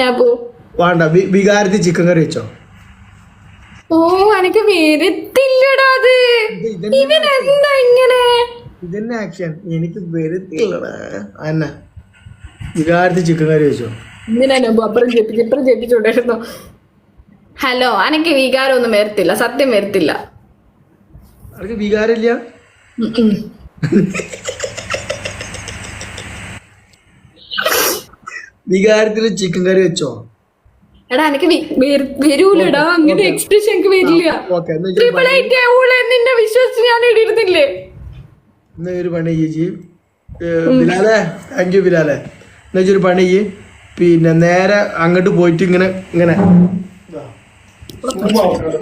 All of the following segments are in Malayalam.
നബു വേണ്ട വികാരത്തിൽ ചിക്കൻ കറി വെച്ചോ. ഓ എനിക്ക് വരുത്തില്ലടാ അത്. ഇവൻ എന്താ ഇങ്ങനെ? ഇതന്നെ ആക്ഷൻ എനിക്ക് വരുത്തില്ലടാ. അന്ന വികാരത്തിൽ ചിക്കൻ കറി വെച്ചോ. എന്തിനാ നബു അപ്പുറം ജെപ്പിച്ച് ഇപ്പുറം ജെപ്പിച്ചുകൊണ്ടിരുന്നു ഹലോ അനക്ക് വികാരം ഒന്നും വരത്തില്ല. സത്യം വരത്തില്ല. വികാരമില്ല? ഉം ഉം. ചിക്കൻ കറി വെച്ചോ? എടാ എനിക്ക് വരൂലടാ. അങ്ങനെ എക്സ്പ്രഷൻ എനിക്ക് വരില്ല. ട്രിപ്പിൾ എയ്റ്റ് ആവൂല നിന്നെ വിശ്വസിച്ച് ഞാൻ ഇടിയിരുന്നില്ലേ? എന്നാ ഒരു പണി ചേച്ചി ബിലാലെ താങ്ക് യു ബിലാലെ. എന്നാ ഒരു പണി ചെയ്യ്. പിന്നെ നേരെ അങ്ങോട്ട് പോയിട്ട് ഇങ്ങനെ ഇങ്ങനെ.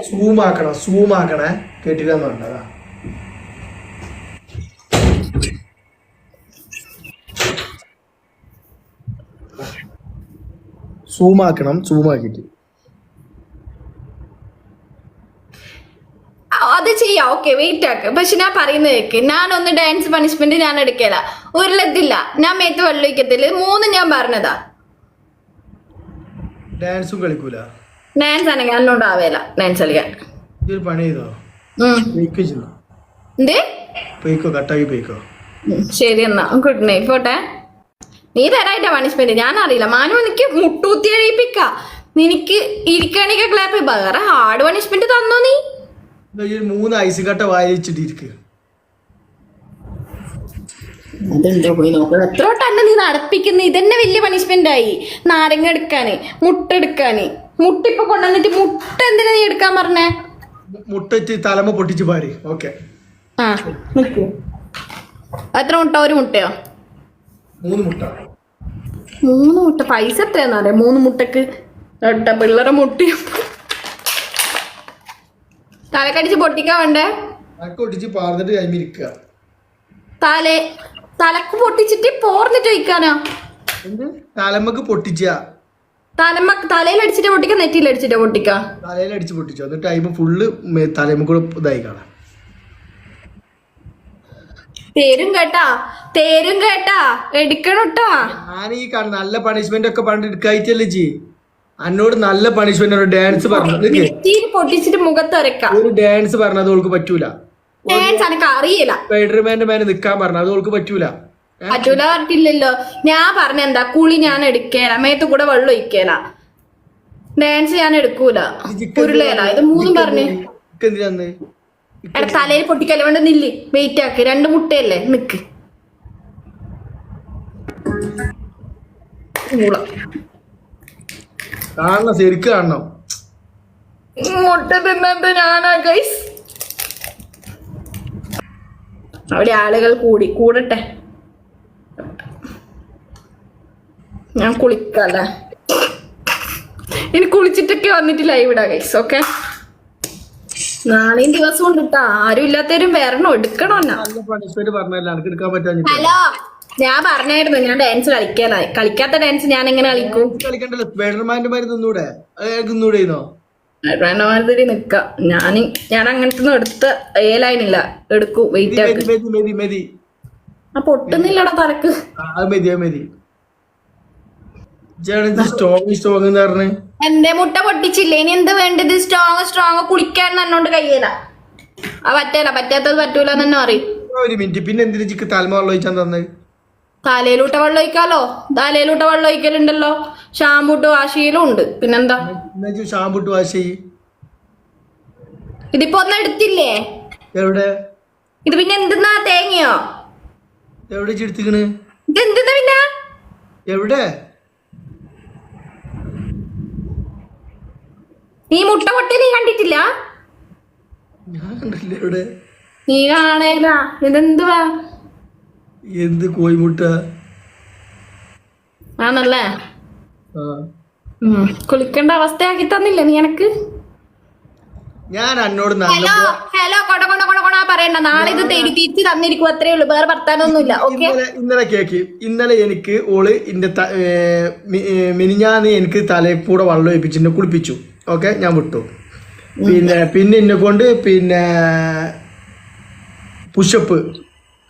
സൂമാക്കണം സൂമാക്കണേ കേട്ടിട്ടാ ആക്കണേ വേണ്ടതാ സൂം സൂമാക്കിട്ട് അത് ചെയ്യാം. ഓക്കെ വെയിറ്റ് ആക്ക്. പക്ഷെ ഞാൻ പറയുന്നത് കേക്ക്. ഒന്ന് ഡാൻസ് പണിഷ്മെന്റ് ഞാൻ എടുക്കല. ഒരു ലത്തില്ല ഞാൻ മേത്ത് വെള്ളമൊഴിക്കത്തില്ല മൂന്ന് ഞാൻ പറഞ്ഞതാ. ഡാൻസും കളിക്കൂല. ഡാൻസ് ആണെങ്കിൽ അന്നോണ്ട് ആവേല. ഡാൻസ് കളിക്കാൻ. ഇതൊരു പണി ചെയ്തോ? എന്തേ? പെയ്ക്കോ കട്ടാക്കി പെയ്ക്കോ. ശരി എന്നാ. ഗുഡ് നൈറ്റ് പോട്ടെ. നീ തരായിട്ടാ പണിഷ്മെന്റ് ഞാൻ അറിയില്ല മാനു എനിക്ക് മുട്ടൂത്തി എഴുതിപ്പിക്ക. നിനക്ക് ഇരിക്കണെങ്കിൽ ക്ലാപ്പ് വേറെ ഹാർഡ് പണിഷ്മെന്റ് തന്നോ നീ? മൂന്ന് ഐസ് കട്ട വായിച്ചിട്ട് ഇരിക്കുക പോയി എത്ര തന്നെ നീ നടപ്പിക്കുന്നത് ഇതന്നെ വലിയ പണിഷ്മെന്റ് ആയി. നാരങ്ങ എടുക്കാന് മുട്ട എടുക്കാന്. മുട്ട ഇപ്പൊ കൊണ്ടുവന്നിട്ട് മുട്ട എന്തിനാ നീ എടുക്കാൻ പറഞ്ഞേ? മുട്ടച്ച് തലമ പൊട്ടിച്ച് പാരി. ഓക്കെ. ആ. എത്ര മുട്ട? ഒരു മുട്ടയോ? മൂന്ന് മുട്ട. മൂന്ന് മുട്ട. പൈസ എത്രയാന്ന് അറിയാം? മൂന്ന് മുട്ടക്ക് പിള്ളേരെ മുട്ടി. തലക്കടിച്ച് പൊട്ടിക്കാൻ വേണ്ടേ? തലക്കൊട്ടിച്ച് പാർന്നിട്ട് കഴിഞ്ഞിരിക്കുക തലേ തലക്ക് പൊട്ടിച്ചിട്ട് പോർന്നിട്ട് വയ്ക്കാനോ എന്ത്? തലമക്ക് പൊട്ടിച്ച. തലമ്മ തലയിൽ അടിച്ചിട്ട് പൊട്ടിക്ക നെറ്റിയിൽ അടിച്ചിട്ട് പൊട്ടിക്ക? തലയിൽ അടിച്ച് പൊട്ടിച്ചു. എന്നിട്ട് ടൈം ഫുള്ള് തലമ്മ കൂടെ ഇതായി കാണാം. തേരും കേട്ടാ തേരും കേട്ടാ എടുക്കണോട്ടാ. ഞാൻ ഈ നല്ല പണിഷ്മെന്റ് ഒക്കെ പണ്ട് എടുക്കായിട്ടല്ലേ ജി അന്നോട് നല്ല പണിഷ്മെന്റ് ഒരു ഡാൻസ് പറഞ്ഞു പൊട്ടിച്ചിട്ട് മുഖത്തൊരക്ക ഒരു ഡാൻസ് പറഞ്ഞത് ഓൾക്ക് പറ്റൂല. ഡാൻസ് എനിക്ക് അറിയില്ല. സ്പൈഡർമാന്റെ മേലെ നിക്കാൻ പറഞ്ഞു അത് അവൾക്ക് പറ്റൂല. പറ്റൂല പറഞ്ഞില്ലല്ലോ ഞാൻ പറഞ്ഞ എന്താ കുളി ഞാൻ എടുക്കേല മേത്ത് കൂടെ വെള്ളം ഒഴിക്കേല. ഡാൻസ് ഞാൻ എടുക്കൂല. ഉരുളേല ഇത് മൂന്നും പറഞ്ഞു. എടാ തലയിൽ പൊട്ടിക്കല്ല? വേണ്ട നില്ല്. വെയിറ്റ് ആക്ക്. രണ്ട് മുട്ടയല്ലേ? നിക്ക്. ഊള. കാണണം ശരിക്ക് കാണണം. മുട്ട തിന്നത് ഞാനാ ഗൈസ് അവിടെ ആളുകൾ കൂടി. കൂടട്ടെ. ഞാൻ കുളിക്കല്ലേ ഇനി കുളിച്ചിട്ടൊക്കെ വന്നിട്ട് ലൈവ് ഇടാ ഗൈസ് ഓക്കെ നാളെയും ദിവസം ഉണ്ട് കേട്ടാ ആരും ഇല്ലാത്തവരും വരണം എടുക്കണോ ഹലോ ഞാൻ പറഞ്ഞായിരുന്നു ഞാൻ ഡാൻസ് കളിക്കാനായി കളിക്കാത്ത ഡാൻസ് ഞാൻ എങ്ങനെ കളിക്കും മാതിരി നിക്ക. ഞാൻ ഞാൻ അങ്ങനത്തെ ഒന്നും എടുത്ത ഏലായിനില്ല. എടുക്കൂ വെയിറ്റ് ആക്ക്. ആ പൊട്ടുന്നില്ലടാ തറക്ക് സ്ട്രോങ് സ്ട്രോങ് എന്ന് പറഞ്ഞ്. എന്റെ മുട്ട പൊട്ടിച്ചില്ലേ? ഇനി എന്ത് വേണ്ടത്? സ്ട്രോങ് സ്ട്രോങ് കുളിക്കാൻ എന്നോണ്ട് കഴിയല. ആ പറ്റല. പറ്റാത്തത് പറ്റൂല തന്നെ പറയും. ഒരു മിനിറ്റ് പിന്നെ എന്തിനു ചിക്ക് തലമ വെള്ളം ഒഴിച്ചാൻ തന്നെ? തലയിലൂട്ട വെള്ളം ഒഴിക്കാലോ? തലയിലൂട്ട വെള്ളം ഒഴിക്കലുണ്ടല്ലോ? ഷാമ്പൂട്ട് വാശിയിലും ഉണ്ട്. പിന്നെന്താ? ഷാമ്പൂട്ട് വാഷ് ചെയ്യ്. ഇതിപ്പോ ഒന്നും എടുത്തില്ലേ? എവിടെ? ഇത് പിന്നെ എന്തെന്നാ തേങ്ങയോ? എവിടെ ചെടുത്തിക്കണ് ഇത് എന്തെന്നാ പിന്നെ? എവിടെ? നീ മുട്ട പൊട്ടി നീ കണ്ടിട്ടില്ല? നീ കാണേല. ഇതെന്തുവാ? എന്ത് കോഴിമുട്ട ആണല്ലേ. കുളിക്കേണ്ട അവസ്ഥയാക്കി തന്നില്ല നീ എനക്ക്? ഞാൻ എന്നോട് ഹലോ ഹലോ കൊട കൊട കൊട കൊട പറയണ്ട. നാളെ ഇത് തിരിച്ചു തന്നിരിക്കും. അത്രേ ഉള്ളൂ. വേറെ വർത്താനൊന്നുമില്ല. ഓക്കെ ഇന്നലെ കേക്ക്. ഇന്നലെ എനിക്ക് ഓൾ എന്റെ മിനിഞ്ഞാന്ന് എനിക്ക് തലയിൽ കൂടെ വെള്ളം ഒഴിപ്പിച്ച് എന്നെ കുളിപ്പിച്ചു. ഓക്കെ ഞാൻ വിട്ടു. പിന്നെ പിന്നെ എന്നെ കൊണ്ട് പിന്നെ പുഷപ്പ്.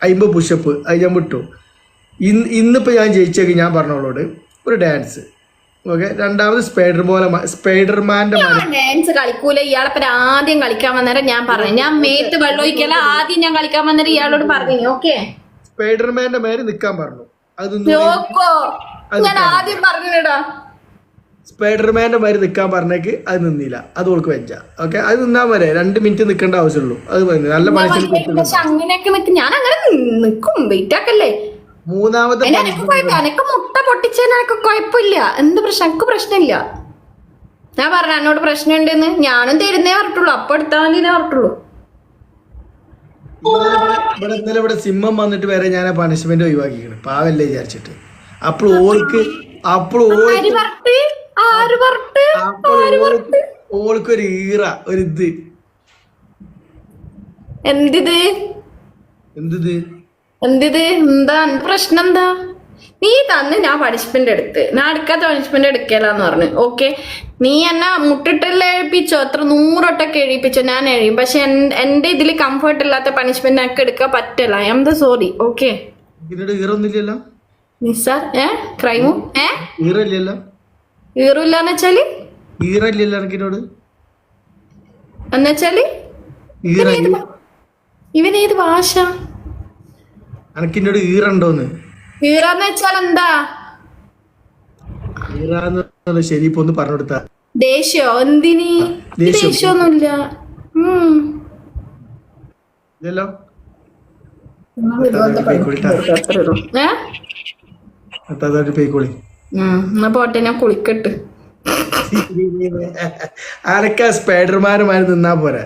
അയിമ്പത് പുഷപ്പ്. അത് ഞാൻ വിട്ടു. ഇന്ന് ഇന്നിപ്പോൾ ഞാൻ ജയിച്ചേക്ക് ഞാൻ പറഞ്ഞോളോട്. ഒരു ഡാൻസ് ഓക്കെ രണ്ടാമത് സ്പൈഡർ പോലെ സ്പൈഡർമാന്റെ മരം ഡാൻസ് കളിക്കൂല. ഇയാളെ ആദ്യം കളിക്കാൻ വന്നേരം ഞാൻ പറഞ്ഞു. ഞാൻ മേത്ത് വെള്ളം ഒഴിക്കല ആദ്യം ഞാൻ കളിക്കാൻ വന്നേരം ഇയാളോട് പറഞ്ഞു ഓക്കെ സ്പൈഡർമാന്റെ മേലെ നിക്കാൻ പറഞ്ഞു. അത് നോക്കോ. ഞാൻ ആദ്യം പറഞ്ഞിടാ സ്പൈഡർമാന്റെ മാതിരി നിൽക്കാൻ പറഞ്ഞേക്ക് അത് നിന്നില്ല. അത് ഓൾക്ക് വെച്ച ഓക്കെ അത് നിന്നാ മതി രണ്ട് മിനിറ്റ് നിൽക്കേണ്ട ആവശ്യമുള്ളൂ. അത്. നല്ല മനസ്സിൽ ഞാൻ അങ്ങനെ നിൽക്കും വെയിറ്റ് ആക്കല്ലേ? മൂന്നാമത്തെ എന്നെ മുട്ട പൊട്ടിച്ചതിന് എനക്ക് കുഴപ്പമില്ല എന്ത് പ്രശ്നം? എനിക്ക് പ്രശ്നമില്ല. ഞാൻ പറഞ്ഞ എന്നോട് പ്രശ്നം ഉണ്ടെന്ന് ഞാനും തരുന്നേ പറഞ്ഞിട്ടുള്ളൂ. അപ്പൊ എടുത്താൽ മതി പറഞ്ഞിട്ടുള്ളൂ. ഇവിടെ ഇന്നലെ ഇവിടെ സിംഹം വന്നിട്ട് വരെ ഞാൻ ആ പണിഷ്മെന്റ് ഒഴിവാക്കിക്കണം പാവല്ലേ വിചാരിച്ചിട്ട്. അപ്പോൾ ഓൾക്ക് അപ്പോൾ ഓൾക്ക് ഒരു ഈറ ഒരു ഇത്. എന്തിത്? എന്തിത്? എന്തിത്? എന്താ? പ്രശ്നം എന്താ നീ തന്ന് ഞാൻ പണിഷ്മെന്റ് എടുത്ത്. ഞാൻ എടുക്കാത്ത പണിഷ്മെന്റ് എടുക്കലാന്ന് പറഞ്ഞു. ഓക്കെ നീ എന്നെ മുട്ടിട്ടല്ലേ എഴുപ്പിച്ചോ അത്ര നൂറൊട്ടൊക്കെ എഴുപ്പിച്ചോ ഞാൻ എഴുതും. പക്ഷെ എന്റെ ഇതിൽ കംഫർട്ട് ഇല്ലാത്ത പണിഷ്മെന്റ് എനിക്ക് എടുക്കാൻ പറ്റില്ല. I am the sorry okay Nisar ഏ? ക്രൈമും ഏ? ഈറില്ലാന്ന് വെച്ചാൽ? എന്നുവെച്ചാൽ ഇവനേത് ഭാഷ? എനിക്കിന്നോട് ഈറുണ്ടോന്ന് ഈറന്ന് വെച്ചാൽ എന്താ? ഈറാന്ന് ശരി ഇപ്പൊ ഒന്ന് പറഞ്ഞു കൊടുത്ത. ദേഷ്യോ? എന്തിനി? ദേഷ്യൊന്നുമില്ല ഇല്ലല്ലോ. പോട്ടെ ഞാൻ കുളിക്കട്ട്. ആരൊക്കെ സ്പൈഡർമാരുമായി നിന്നാ പോരാ?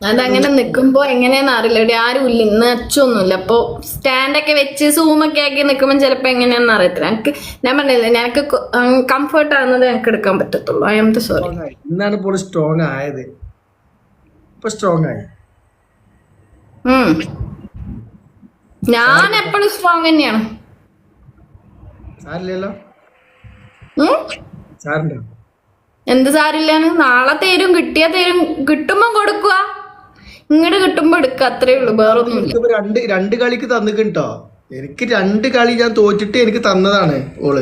അതങ്ങനെ നിക്കുമ്പോ എങ്ങനെയാന്ന് അറിയില്ല ഇവിടെ ആരും ഇല്ല. ഇന്ന് അച്ചൊന്നുമില്ല അപ്പൊ സ്റ്റാൻഡൊക്കെ വെച്ച് സൂമൊക്കെ ആക്കി നിൽക്കുമ്പോൾ ചിലപ്പോ എങ്ങനെയാന്ന് അറിയത്തില്ല. എനിക്ക് ഞാൻ പറഞ്ഞില്ല ഞങ്ങൾക്ക് കംഫർട്ട് ആവുന്നത് എനിക്ക് എടുക്കാൻ പറ്റത്തുള്ളൂ. ഐ എം സോറി ഇന്നാണ് ഇപ്പോൾ സ്ട്രോങ് ആയത്. ഇപ്പൊ സ്ട്രോങ് ആയി. ഞാൻ എപ്പോഴും സ്ട്രോങ് തന്നെയാണ്. സാരില്ലല്ലോ? എന്ത് സാരില്ലാന്ന് നാളെ തേരും കിട്ടിയ തേരും കിട്ടുമ്പോ കൊടുക്കുക ഇങ്ങോട്ട് കിട്ടുമ്പോ എടുക്കുക അത്രേ ഉള്ളൂ എനിക്കിപ്പോ രണ്ട് രണ്ട് കളിക്ക് തന്നിട്ടോ എനിക്ക് രണ്ട് കളി ഞാൻ തോറ്റിട്ട് എനിക്ക് തന്നതാണ് ഓൾ.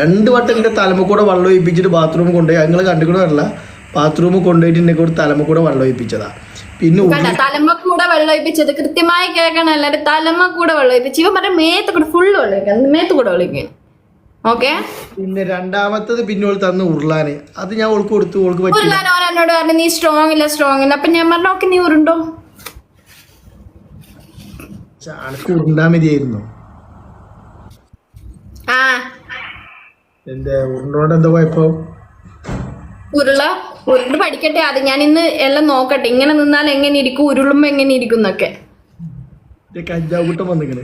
രണ്ട് വട്ടം എന്റെ തലമ കൂടെ വെള്ളം ഒഴിപ്പിച്ചിട്ട് ബാത്റൂമിൽ കൊണ്ടുപോയി. ഞങ്ങൾ കണ്ടുകൂടല്ല ബാത്റൂമിൽ കൊണ്ടുപോയിട്ട് എന്നെ കൂടെ തലമ കൂടെ വെള്ളം ഒഴിപ്പിച്ചതാ. പിന്നെ തലമുക്കൂടെ കൂടെ വെള്ളം ഒഴിപ്പിച്ചത് കൃത്യമായി കേൾക്കണം. കൂടെ വെള്ളം ഒഴിപ്പിച്ചു ഇവ പറഞ്ഞ മേത്ത് കൂടെ ഫുള്ള് വെള്ളം മേത്ത് കൂടെ ഒഴിക്കാൻ ഓക്കെ? പിന്നെ രണ്ടാമത്തത് പിന്നെ തന്നെ തന്ന ഉരുളാന്. അത് ഞാൻ ഓൾക്ക് കൊടുത്തു ഓൾക്ക് ഉരുളാൻ ഓൻ എന്നോട് പറഞ്ഞു നീ സ്ട്രോങ് ഇല്ല സ്ട്രോങ് ഇല്ല. അപ്പൊ ഞാൻ പറഞ്ഞു ഓക്കെ നീ ഉരുണ്ടോ? അനക്ക് ഉരുണ്ടാ മതിയായിരുന്നു. ആ. എന്റെ ഉരുണ്ടോണ്ട് എന്താ കുഴപ്പം? ഉരുള ഉരുണ്ട് പഠിക്കട്ടെ അത് ഞാൻ ഇന്ന് എല്ലാം നോക്കട്ടെ. ഇങ്ങനെ നിന്നാൽ എങ്ങനെ ഇരിക്കും? ഉരുളുമ്പോ എങ്ങനെ ഇരിക്കും എന്നൊക്കെ. എന്റെ കഞ്ചാവ് കൂട്ടം വന്നിക്കണ്.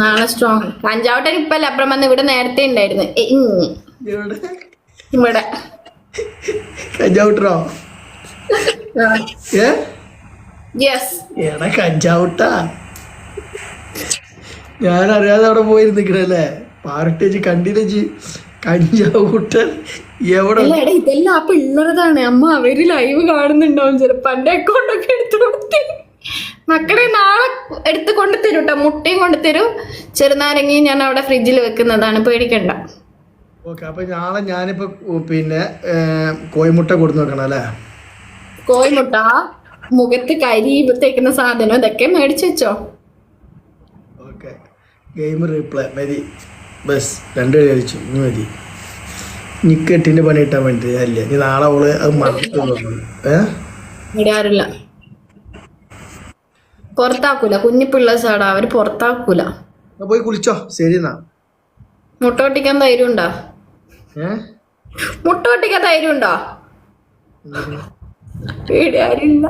നാളെ സ്ട്രോങ് കഞ്ചാവട്ടൻ ഇപ്പല്ല അപ്പുറം വന്ന് ഇവിടെ നേരത്തെ ഉണ്ടായിരുന്നു? ഇവിടെ? കഞ്ചാവിട്ടോ ഏ? യെസ് എടാ കഞ്ചാവിട്ടാ. ഞാൻ അറിയാതെ അവിടെ പോയി നിക്കണല്ലേ പാർട്ടേജ് കണ്ടിനേജ് കഞ്ചാവൂട്ടൻ എവിടെ? ഇതെല്ലാം ആ പിള്ളേരതാണ് അമ്മ അവർ ലൈവ് കാണുന്നുണ്ടാവും ചിലപ്പോ. എന്റെ അക്കൗണ്ട് ഒക്കെ എടുത്തു കൊടുത്തി. മക്കളെ നാളെ എടുത്ത് കൊണ്ടു തരും കേട്ടോ മുട്ടയും കൊണ്ടു തരും ചെറുനാരങ്ങയും ഞാൻ അവിടെ ഫ്രിഡ്ജിൽ വെക്കുന്നതാണ്. പേടിക്കണ്ട. ഓക്കെ അപ്പൊ നാളെ ഞാനിപ്പോ പിന്നെ കോയിമുട്ട കൊടുത്തു നോക്കണം അല്ലേ? കോയിമുട്ട മുഖത്ത് കരി തേക്കുന്ന സാധനം ഇതൊക്കെ മേടിച്ചു വെച്ചോ. ഓക്കെ. ഗെയിം റീപ്ലേ മതി ബസ് രണ്ട് കളി കളിച്ചു ഇനി മതി. നിക്കെട്ടിന്റെ പണി കിട്ടാൻ വേണ്ടി അല്ല? നീ നാളെ ഓൾ അത് മറന്നു ഏ? ഇവിടെ ആരില്ല പുറത്താക്കൂല. കുഞ്ഞു പിള്ളേഴ്സാടാ അവർ പുറത്താക്കൂല. പോയി കുളിച്ചോ. ശരി എന്നാ. മുട്ട പൊട്ടിക്കാൻ ധൈര്യം ഉണ്ടോ മുട്ട പൊട്ടിക്കാൻ ധൈര്യം ഉണ്ടോ പേടി ആരില്ല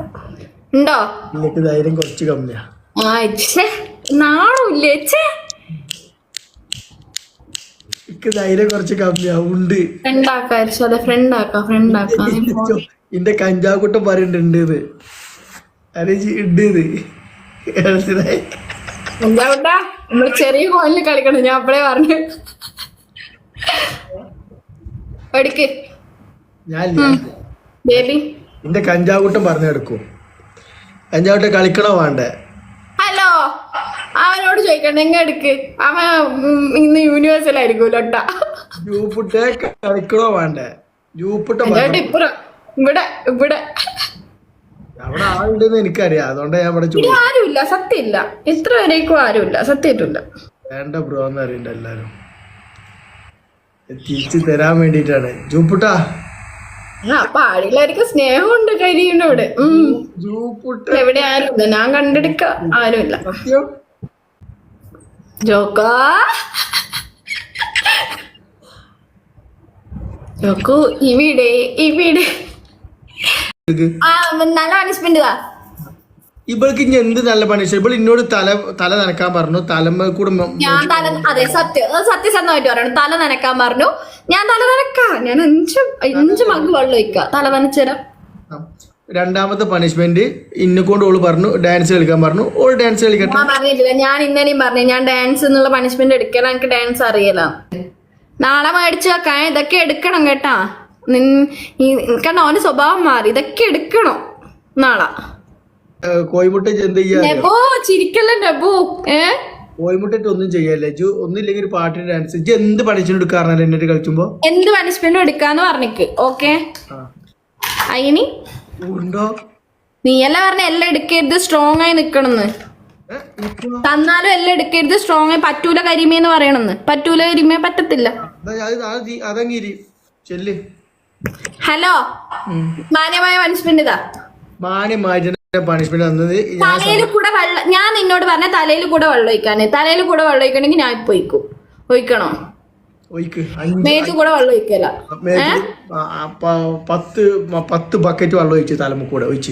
ഉണ്ടോ? എനിക്ക് ധൈര്യം കുറച്ച് കമ്മിയാ. ആ ഛേ നാണമില്ലേ ഛേ. എനിക്ക് ധൈര്യം കുറച്ച് കമ്മിയാ ഉണ്ട്. ഫ്രണ്ട് ആക്കാം അതെ ഫ്രണ്ട് ആക്കാം ഫ്രണ്ട് ആക്കാം എന്റെ കഞ്ചാവുക്കുട്ടം പറയുന്നുണ്ട് ഇത്. അരജി ഉണ്ട് ഇത്. മനസ്സിലായി? എന്താ നമ്മൾ ചെറിയ കോലിൽ കളിക്കണം. ഞാൻ അപ്പഴേ പറഞ്ഞു. എടുക്ക്. ബേബി. എന്റെ കഞ്ചാവുക്കുട്ടം പറഞ്ഞെടുക്കും കഞ്ചാവൂട്ടം കളിക്കണോ വേണ്ടേ? ഹലോ. അവനോട് ചോദിക്കണം എങ്ങ എടുക്ക്? അവൻ ഇന്ന് യൂണിവേഴ്സലായിരിക്കും ലൊട്ട. കളിക്കണോ വേണ്ടേ? ഇപ്പുറം. ഇവിടെ ഇവിടെ. അവിടെ ആളുണ്ടെന്ന് എനിക്കറിയാം. അതുകൊണ്ട് ഞാൻ ഇവിടെ ഇവിടെ ആരുമില്ല. സത്യമില്ല. ഇത്ര വരേക്കും ആരുമില്ല. സത്യമായിട്ടില്ല. വേണ്ട ബ്രോ എന്ന് അറിയണ്ട എല്ലാരും. തിരിച്ചു തരാൻ വേണ്ടിട്ടാണ് ജൂപ്പുട്ടാ. ആ അപ്പൊ സ്നേഹമുണ്ട് കരിയുണ്ട് ഉം. ജൂപ്പിട്ട. എവിടെ ആരുമില്ല. ഞാൻ കണ്ടെടുക്ക. ആരുമില്ല. സത്യം? ജോക്കോ? ജോക്കു ഇവിടെ ഇവിടെ. നല്ല പണിഷ്മെന്റ് ഇവൾക്ക് ഇനി എന്ത് നല്ല പണിഷ്മെന്റ് ഇവൾ ഇന്നോട് തല തല നനക്കാൻ പറഞ്ഞു. തലമ്മ കൂടെ ഞാൻ തല അതെ സത്യം. സത്യസന്ധമായിട്ട് പറഞ്ഞു തല നനക്കാൻ പറഞ്ഞു. ഞാൻ തല നനക്കാം. ഞാൻ അഞ്ച് അഞ്ച് മഗ് വെള്ളം ഒഴിക്ക. തല നനച്ചുതരാം രണ്ടാമത്തെ പണിഷ്മെന്റ് ഇന്നെ കൊണ്ട് ഓൾ പറഞ്ഞു ഡാൻസ് കളിക്കാൻ പറഞ്ഞു. ഓൾ ഡാൻസ് കളിക്കട്ടെ. ഞാൻ പറഞ്ഞിട്ടില്ല. ഞാൻ ഇന്നലെയും പറഞ്ഞു. ഞാൻ ഡാൻസ് എന്നുള്ള പണിഷ്മെന്റ് എടുക്കണം. എനിക്ക് ഡാൻസ് അറിയില്ല. നാളെ മേടിച്ചു വെക്കാൻ ഇതൊക്കെ എടുക്കണം കേട്ടാ. കാരണം അവന്റെ സ്വഭാവം മാറി. ഇതൊക്കെ എടുക്കണോ. നാളെ. എന്ത് ചെയ്യാ നെബോ ചിരിക്കല്ലേ നെബോ? ഏ? കോഴിമുട്ടയിട്ട് ഒന്നും ചെയ്യല്ലേ ജു ഒന്നില്ലെങ്കിൽ ഒരു പാട്ടിന് ഡാൻസ് എന്ത് പണിഷ്മെന്റ് എന്ത് പണിഷ്മെന്റും എടുക്കാന്ന് പറഞ്ഞിക്ക്. ഓക്കെ? ആ. അയിനി? ഉണ്ടോ? നീയല്ല പറഞ്ഞ എല്ലാം എടുക്കരുത് സ്ട്രോങ് ആയി നിക്കണെന്ന്. തന്നാലും എല്ലാം എടുക്കരുത് സ്ട്രോങ് ആയി. പറ്റൂല കരിമേന്ന് പറയണെന്ന്. പറ്റൂല കരിമേ പറ്റത്തില്ല. അതങ്ങിരി ചെല്ല്. ഹലോ. മാന്യമായ പണിഷ്മെന്റ് ഇതാ. മാന്യ മാറ്റ പണിഷ്മെന്റ് തന്നത് ഞാൻ തലയിൽ കൂടെ വെള്ളം ഞാൻ നിന്നോട് പറഞ്ഞ തലയിൽ കൂടെ വെള്ളം ഒഴിക്കാന്. തലയിൽ കൂടെ വെള്ളം ഒഴിക്കണമെങ്കിൽ ഞാൻ ഇപ്പൊ ഒഴിക്കും. ഒഴിക്കണോ? മേത്ത് കൂടെ വെള്ളം ഒഴിക്കല. മേത്തിൽ ആ, ആ, പ- പത്ത് പത്ത് ബക്കറ്റ് വെള്ളം ഒഴിച്ച് തലമുക്കൂടെ ഒഴിച്ച്.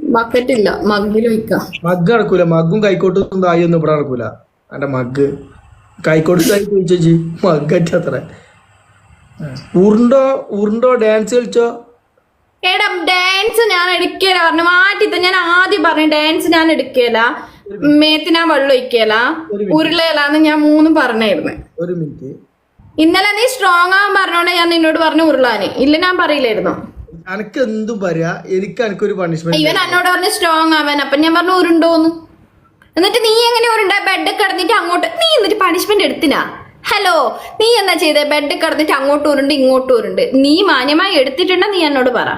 ബക്കറ്റ് ഇല്ല. മഗ്ഗിൽ ഒഴിക്കാം. മഗ് നടക്കൂല. മഗ്ഗും കൈക്കോട്ടും തായൊന്നും ഇവിടെ നടക്കൂല. എന്റെ മഗ് കൈക്കോട്ട് തായി മഗ്ഗറ്റ് അത്ര ഉരുണ്ടോ ഉരുണ്ടോ ഡാൻസ് കളിച്ചോ? എടാ ഡാൻസ് ഞാൻ എടുക്കല. പറഞ്ഞു മാറ്റിത്ത ഞാൻ ആദ്യം പറഞ്ഞു ഡാൻസ് ഞാൻ എടുക്കല. മേത്തിനാ വെള്ളം ഒഴിക്കല. ഉരുളയിലാന്ന് ഞാൻ മൂന്നും പറഞ്ഞായിരുന്നു. ഒരു മിനിറ്റ്. ഇന്നലെ നീ സ്ട്രോങ് ആവാൻ പറഞ്ഞോണ്ട് ഞാൻ നിന്നോട് പറഞ്ഞു ഉരുളാന്. ഇല്ല ഞാൻ പറയില്ലായിരുന്നു. അനക്ക് എന്തും പറയാ. എനിക്ക് എനിക്കൊരു പണിഷ്മെന്റ് ഇവൻ എന്നോട് പറഞ്ഞു സ്ട്രോങ് ആവാൻ. അപ്പൊ ഞാൻ പറഞ്ഞു ഉരുണ്ടോന്ന്. എന്നിട്ട് നീ എങ്ങനെ ഉരുണ്ട? ബെഡ് കിടന്നിട്ട് അങ്ങോട്ട്. നീ എന്നിട്ട് പണിഷ്മെന്റ് എടുത്തിനാ? ഹലോ നീ എന്നാ ചെയ്തേ? ബെഡ് കിടന്നിട്ട് അങ്ങോട്ട് ഉരുണ്ട് ഇങ്ങോട്ട് ഉരുണ്ട് നീ മാന്യമായി എടുത്തിട്ടുണ്ടെന്ന് നീ എന്നോട് പറ.